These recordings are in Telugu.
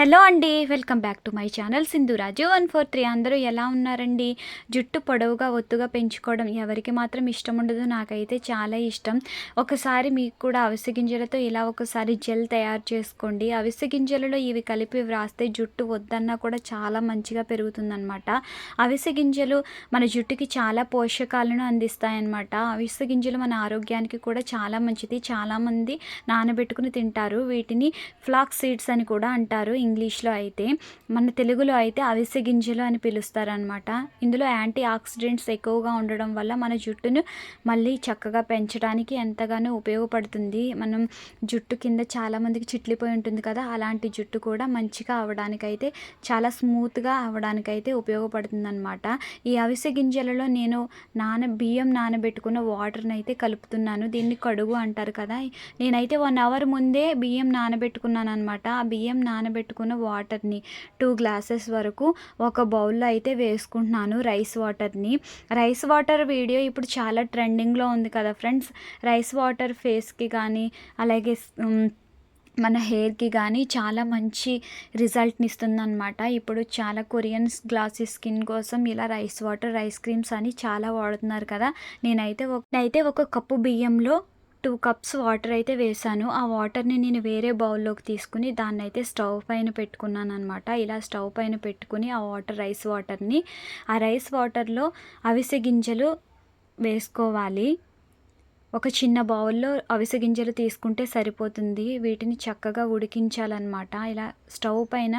హలో అండి welcome back to my channel. Sindhuraju one four three. అందరూ ఎలా ఉన్నారండి? జుట్టు పొడవుగా ఒత్తుగా పెంచుకోవడం ఎవరికి మాత్రం ఇష్టం ఉండదు. నాకైతే చాలా ఇష్టం. ఒకసారి మీకు కూడా అవిసె గింజలతో ఇలా ఒకసారి జెల్ తయారు చేసుకోండి. అవిసె గింజలలో ఇవి కలిపి వ్రాస్తే జుట్టు వద్దన్నా కూడా చాలా మంచిగా పెరుగుతుందన్నమాట. అవిసె గింజలు మన జుట్టుకి చాలా పోషకాలను అందిస్తాయన్నమాట. అవిసె గింజలు మన ఆరోగ్యానికి కూడా చాలా మంచిది. చాలామంది నానబెట్టుకుని తింటారు. వీటిని ఫ్లాక్ సీడ్స్ అని కూడా అంటారు. ఇంగ్లీష్లో అయితే మన తెలుగులో అయితే అవిసె గింజలు అని పిలుస్తారనమాట ఇందులో యాంటీ ఆక్సిడెంట్స్ ఎక్కువగా ఉండడం వల్ల మన జుట్టును మళ్ళీ చక్కగా పెంచడానికి ఎంతగానో ఉపయోగపడుతుంది. మనం జుట్టు కింద చాలామందికి చిట్లిపోయి ఉంటుంది కదా అలాంటి జుట్టు కూడా మంచిగా అవడానికైతే చాలా స్మూత్గా అవడానికైతే ఉపయోగపడుతుందన్నమాట. ఈ అవిసె గింజలలో నేను నాన బియ్యం నానబెట్టుకున్న వాటర్ని అయితే కలుపుతున్నాను. దీన్ని కడుగు అంటారు కదా. నేనైతే వన్ అవర్ ముందే బియ్యం నానబెట్టుకున్నాను అనమాట ఆ బియ్యం నానబెట్టు పెట్టుకున్న వాటర్ని టూ గ్లాసెస్ వరకు ఒక బౌల్లో అయితే వేసుకుంటున్నాను రైస్ వాటర్ని. రైస్ వాటర్ వీడియో ఇప్పుడు చాలా ట్రెండింగ్లో ఉంది కదా ఫ్రెండ్స్. రైస్ వాటర్ ఫేస్కి కానీ అలాగే మన హెయిర్కి కానీ చాలా మంచి రిజల్ట్ని ఇస్తుంది అనమాట ఇప్పుడు చాలా కొరియన్స్ గ్లాసీ స్కిన్ కోసం ఇలా రైస్ వాటర్ రైస్ క్రీమ్స్ అని చాలా వాడుతున్నారు కదా. నేనైతే ఒక నేనైతే ఒక కప్పు బియ్యంలో టూ కప్స్ వాటర్ అయితే వేసాను. ఆ వాటర్ని నేను వేరే బౌల్లోకి తీసుకుని దాన్ని అయితే స్టవ్ పైన పెట్టుకున్నాను అనమాట ఇలా స్టవ్ పైన పెట్టుకుని ఆ వాటర్ రైస్ వాటర్ని ఆ రైస్ వాటర్లో అవిసె గింజలు వేసుకోవాలి. ఒక చిన్న బౌల్లో అవిసె గింజలు తీసుకుంటే సరిపోతుంది. వీటిని చక్కగా ఉడికించాలన్నమాట. ఇలా స్టవ్ పైన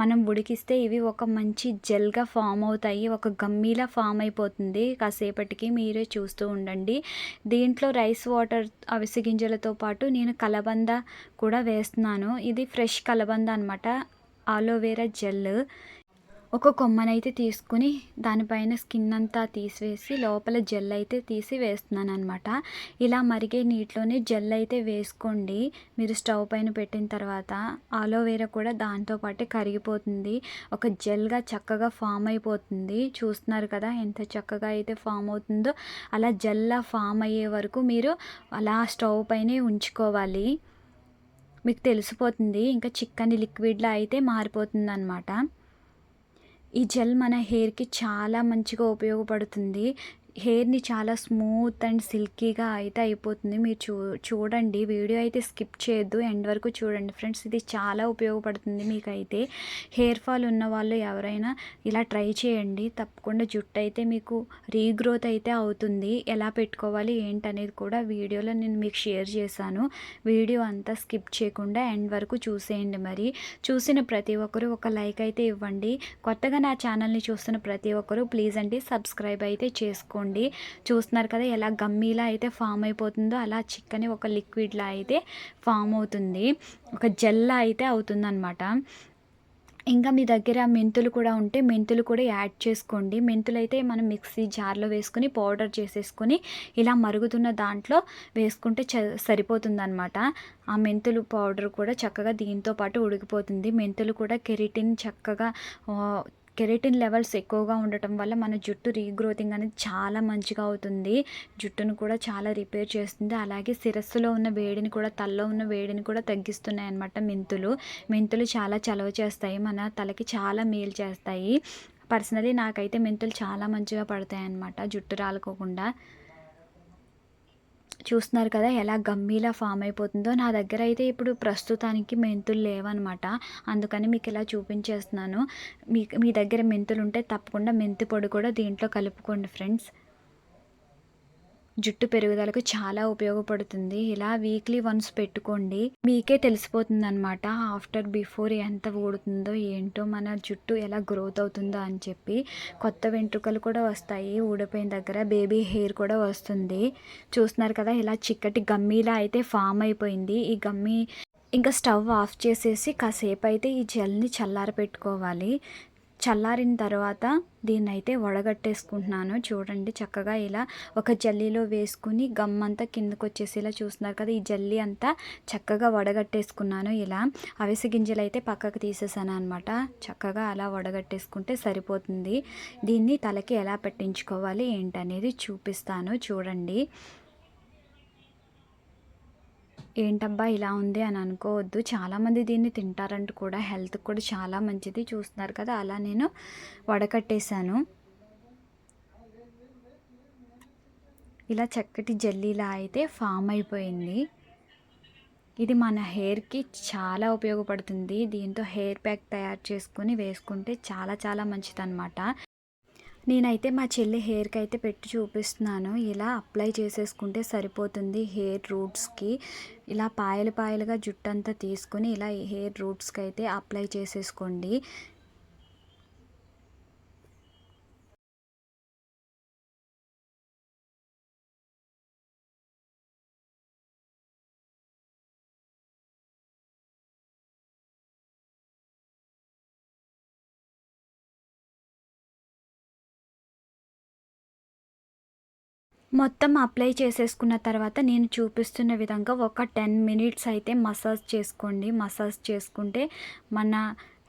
మనం ఉడికిస్తే ఇవి ఒక మంచి జెల్గా ఫామ్ అవుతాయి. ఒక గమ్మీలా ఫామ్ అయిపోతుంది. కాసేపటికి మీరే చూస్తూ ఉండండి. దీంట్లో రైస్ వాటర్ అవిసె గింజలతో పాటు నేను కలబంద కూడా వేస్తున్నాను. ఇది ఫ్రెష్ కలబంద అనమాట ఆలోవేరా జెల్. ఒక కొమ్మనైతే తీసుకుని దానిపైన స్కిన్ అంతా తీసివేసి లోపల జెల్ అయితే తీసి వేస్తున్నాను అనమాట ఇలా మరిగే నీటిలోనే జెల్ అయితే వేసుకోండి. మీరు స్టవ్ పైన పెట్టిన తర్వాత ఆలోవేరా కూడా దాంతోపాటే కరిగిపోతుంది. ఒక జెల్గా చక్కగా ఫామ్ అయిపోతుంది. చూస్తున్నారు కదా ఎంత చక్కగా అయితే ఫామ్ అవుతుందో. అలా జెల్లా ఫామ్ అయ్యే వరకు మీరు అలా స్టవ్ పైనే ఉంచుకోవాలి. మీకు తెలిసిపోతుంది. ఇంకా చిక్కని లిక్విడ్లా అయితే మారిపోతుంది అనమాట ఈ జెల్ మన హెయిర్కి చాలా మంచిగా ఉపయోగపడుతుంది. హెయిర్ని చాలా స్మూత్ అండ్ సిల్కీగా అయితే అయిపోతుంది. మీరు చూ చూడండి. వీడియో అయితే స్కిప్ చేయొద్దు. ఎండ్ వరకు చూడండి ఫ్రెండ్స్. ఇది చాలా ఉపయోగపడుతుంది మీకైతే. హెయిర్ ఫాల్ ఉన్న వాళ్ళు ఎవరైనా ఇలా ట్రై చేయండి. తప్పకుండా జుట్టు అయితే మీకు రీగ్రోత్ అయితే అవుతుంది. ఎలా పెట్టుకోవాలి ఏంటనేది కూడా వీడియోలో నేను మీకు షేర్ చేశాను. వీడియో అంతా స్కిప్ చేయకుండా ఎండ్ వరకు చూసేయండి మరి. చూసిన ప్రతి ఒక్కరూ ఒక లైక్ అయితే ఇవ్వండి. కొత్తగా నా ఛానల్ని చూస్తున్న ప్రతి ఒక్కరూ ప్లీజ్ అండి సబ్స్క్రైబ్ అయితే చేసుకోండి. చూస్తున్నారు కదా ఎలా గమ్మీలా అయితే ఫామ్ అయిపోతుందో అలా చిక్కని ఒక లిక్విడ్లా అయితే ఫామ్ అవుతుంది. ఒక జెల్లా అయితే అవుతుందన్నమాట. ఇంకా మీ దగ్గర మెంతులు కూడా ఉంటే మెంతులు కూడా యాడ్ చేసుకోండి. మెంతులు అయితే మనం మిక్సీ జార్లో వేసుకొని పౌడర్ చేసేసుకొని ఇలా మరుగుతున్న దాంట్లో వేసుకుంటే చ సరిపోతుందన్నమాట. ఆ మెంతులు పౌడర్ కూడా చక్కగా దీంతో పాటు ఉడికిపోతుంది. మెంతులు కూడా కెరిటిన్ చక్కగా కెరటిన్ లెవెల్స్ ఎక్కువగా ఉండటం వల్ల మన జుట్టు రీగ్రోతింగ్ అనేది చాలా మంచిగా అవుతుంది. జుట్టును కూడా చాలా రిపేర్ చేస్తుంది. అలాగే శిరస్సులో ఉన్న వేడిని కూడా తలలో ఉన్న వేడిని కూడా తగ్గిస్తున్నాయి అన్నమాట మెంతులు. మెంతులు చాలా చలవ చేస్తాయి. మన తలకి చాలా మేలు చేస్తాయి. పర్సనలీ నాకైతే మెంతులు చాలా మంచిగా పడతాయి అన్నమాట జుట్టు రాలుకోకుండా. చూస్తున్నారు కదా ఎలా గమ్మీలా ఫామ్ అయిపోతుందో. నా దగ్గర అయితే ఇప్పుడు ప్రస్తుతానికి మెంతులు లేవన్నమాట. అందుకని మీకు ఇలా చూపించేస్తున్నాను. మీ మీ దగ్గర మెంతులు ఉంటే తప్పకుండా మెంతి పొడి కూడా దీంట్లో కలుపుకోండి ఫ్రెండ్స్. జుట్టు పెరుగుదలకు చాలా ఉపయోగపడుతుంది. ఇలా వీక్లీ వన్స్ పెట్టుకోండి. మీకే తెలిసిపోతుంది అనమాట ఆఫ్టర్ బిఫోర్ ఎంత ఊడుతుందో ఏంటో మన జుట్టు ఎలా గ్రోత్ అవుతుందో అని చెప్పి. కొత్త వెంట్రుకలు కూడా వస్తాయి. ఊడిపోయిన దగ్గర బేబీ హెయిర్ కూడా వస్తుంది. చూస్తున్నారు కదా ఇలా చిక్కటి గమ్మీలా అయితే ఫామ్ అయిపోయింది. ఈ గమ్మీ ఇంకా స్టవ్ ఆఫ్ చేసేసి కాసేపు అయితే ఈ జెల్ని చల్లార పెట్టుకోవాలి చల్లారిన తర్వాత దీన్ని అయితే వడగట్టేసుకుంటున్నాను. చూడండి చక్కగా ఇలా ఒక జల్లీలో వేసుకుని గమ్ అంతా కిందకు వచ్చేసేలా చూస్తున్నారు కదా ఈ జల్లీ అంతా చక్కగా వడగట్టేసుకున్నాను ఇలా. అవిసె గింజలు అయితే పక్కకు తీసేసాను అనమాట చక్కగా అలా వడగట్టేసుకుంటే సరిపోతుంది. దీన్ని తలకి ఎలా పెట్టించుకోవాలి ఏంటనేది చూపిస్తాను. చూడండి. ఏంటబ్బా ఇలా ఉంది అని అనుకోవద్దు. చాలామంది దీన్ని తింటారంటూ కూడా హెల్త్కి కూడా చాలా మంచిది చూస్తున్నారు కదా. అలా నేను వడకట్టేశాను. ఇలా చక్కటి జల్లీలా అయితే ఫామ్ అయిపోయింది. ఇది మన హెయిర్కి చాలా ఉపయోగపడుతుంది. దీంతో హెయిర్ ప్యాక్ తయారు చేసుకుని వేసుకుంటే చాలా చాలా మంచిదన్నమాట. నేనైతే మా చెల్లి హెయిర్కి అయితే పెట్టి చూపిస్తున్నాను. ఇలా అప్లై చేసేసుకుంటే సరిపోతుంది హెయిర్ రూట్స్కి. ఇలా పాయలు పాయలుగా జుట్టు అంతా తీసుకొని ఇలా హెయిర్ రూట్స్కి అయితే అప్లై చేసేసుకోండి. మొత్తం అప్లై చేసేసుకున్న తర్వాత నేను చూపిస్తున్న విధంగా ఒక టెన్ మినిట్స్ అయితే మసాజ్ చేసుకోండి. మసాజ్ చేసుకుంటే మన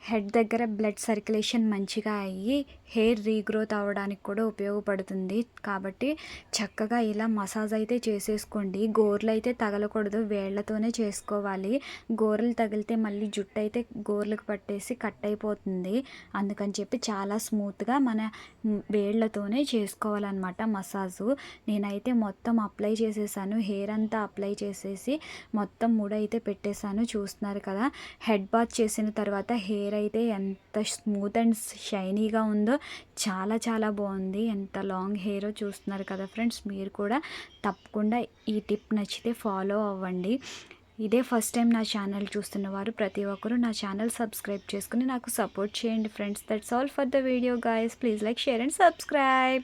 హెడ్ దగ్గర బ్లడ్ సర్క్యులేషన్ మంచిగా అయ్యి హెయిర్ రీగ్రోత్ అవ్వడానికి కూడా ఉపయోగపడుతుంది. కాబట్టి చక్కగా ఇలా మసాజ్ అయితే చేసేసుకోండి. గోర్లు అయితే తగలకూడదు. వేళ్ళతోనే చేసుకోవాలి. గోర్లు తగిలితే మళ్ళీ జుట్టు అయితే గోర్లకు పట్టేసి కట్ అయిపోతుంది. అందుకని చెప్పి చాలా స్మూత్గా మన వేళ్ళతోనే చేసుకోవాలన్నమాట మసాజు. నేనైతే మొత్తం అప్లై చేసేసాను. హెయిర్ అంతా అప్లై చేసేసి మొత్తం ముడైతే పెట్టేశాను. చూస్తున్నారు కదా? హెడ్ బాత్ చేసిన తర్వాత హెయిర్ హెయిర్ అయితే ఎంత స్మూత్ అండ్ షైనీగా ఉందో చాలా చాలా బాగుంది. ఎంత లాంగ్ హెయిర్ చూస్తున్నారు కదా ఫ్రెండ్స్ మీరు కూడా తప్పకుండా ఈ టిప్ నచ్చితే ఫాలో అవ్వండి. ఇదే ఫస్ట్ టైం నా ఛానల్ చూస్తున్న వారు ప్రతి ఒక్కరూ నా ఛానల్ సబ్స్క్రైబ్ చేసుకుని నాకు సపోర్ట్ చేయండి friends. That's all for the video guys please like share and subscribe